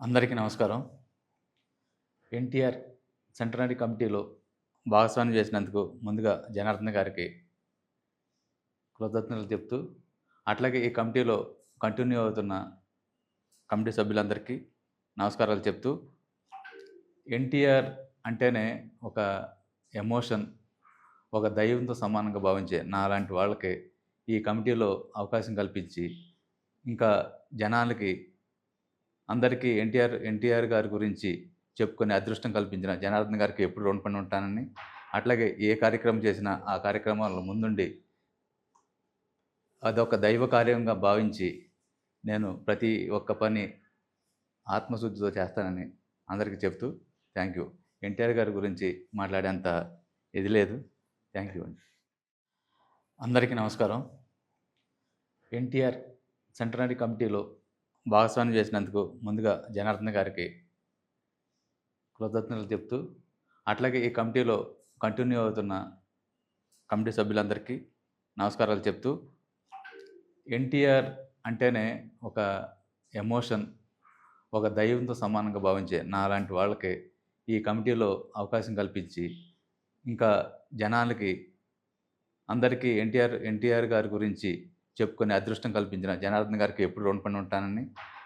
అందరికీ నమస్కారం. ఎన్టీఆర్ సెంటనరీ కమిటీలో భాగస్వామ్యం చేసినందుకు ముందుగా జనార్దన్ గారికి కృతజ్ఞతలు చెప్తూ అట్లాగే ఈ కమిటీలో కంటిన్యూ అవుతున్న కమిటీ సభ్యులందరికీ నమస్కారాలు చెప్తూ ఎన్టీఆర్ అంటేనే ఒక ఎమోషన్ ఒక దైవంతో సమానంగా భావించే నాలాంటి వాళ్ళకి ఈ కమిటీలో అవకాశం కల్పించి ఇంకా జనాలకి అందరికీ ఎన్టీఆర్ ఎన్టీఆర్ గారి గురించి చెప్పుకునే అదృష్టం కల్పించిన జనార్దన్ గారికి ఎప్పుడు రుణపడి ఉంటానని అట్లాగే ఏ కార్యక్రమం చేసినా ఆ కార్యక్రమాల ముందుండి అదొక దైవ కార్యంగా భావించి నేను ప్రతి ఒక్క పని ఆత్మశుద్ధితో చేస్తానని అందరికీ చెప్తూ థ్యాంక్ యూ. ఎన్టీఆర్ గారి గురించి మాట్లాడేంత ఇది లేదు. థ్యాంక్ యూ అండి. అందరికీ నమస్కారం. ఎన్టీఆర్ సెంటనరీ కమిటీలో భాగస్వామ్యం చేసినందుకు ముందుగా జనార్దన్ గారికి కృతజ్ఞతలు చెప్తూ అట్లాగే ఈ కమిటీలో కంటిన్యూ అవుతున్న కమిటీ సభ్యులందరికీ నమస్కారాలు చెప్తూ ఎన్టీఆర్ అంటేనే ఒక ఎమోషన్ ఒక దైవంతో సమానంగా భావించే నాలాంటి వాళ్ళకి ఈ కమిటీలో అవకాశం కల్పించి ఇంకా జనాలకి అందరికీ ఎన్టీఆర్ ఎన్టీఆర్ గారి గురించి చెప్పుకునే అదృష్టం కల్పించిన జనార్దన్ గారికి ఎప్పుడు రుణపడి ఉంటానని.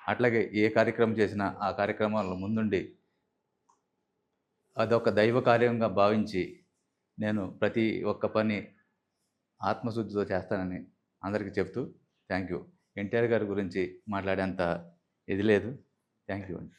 అట్లాగే ఏ కార్యక్రమం చేసినా ఆ కార్యక్రమాల్లో ముందుండి అదొక దైవ కార్యంగా భావించి నేను ప్రతి ఒక్క పని ఆత్మశుద్ధితో చేస్తానని అందరికీ చెప్తూ థ్యాంక్ యూ. ఎన్టీఆర్ గారి గురించి మాట్లాడేంత ఇది లేదు. థ్యాంక్ యూ అండి.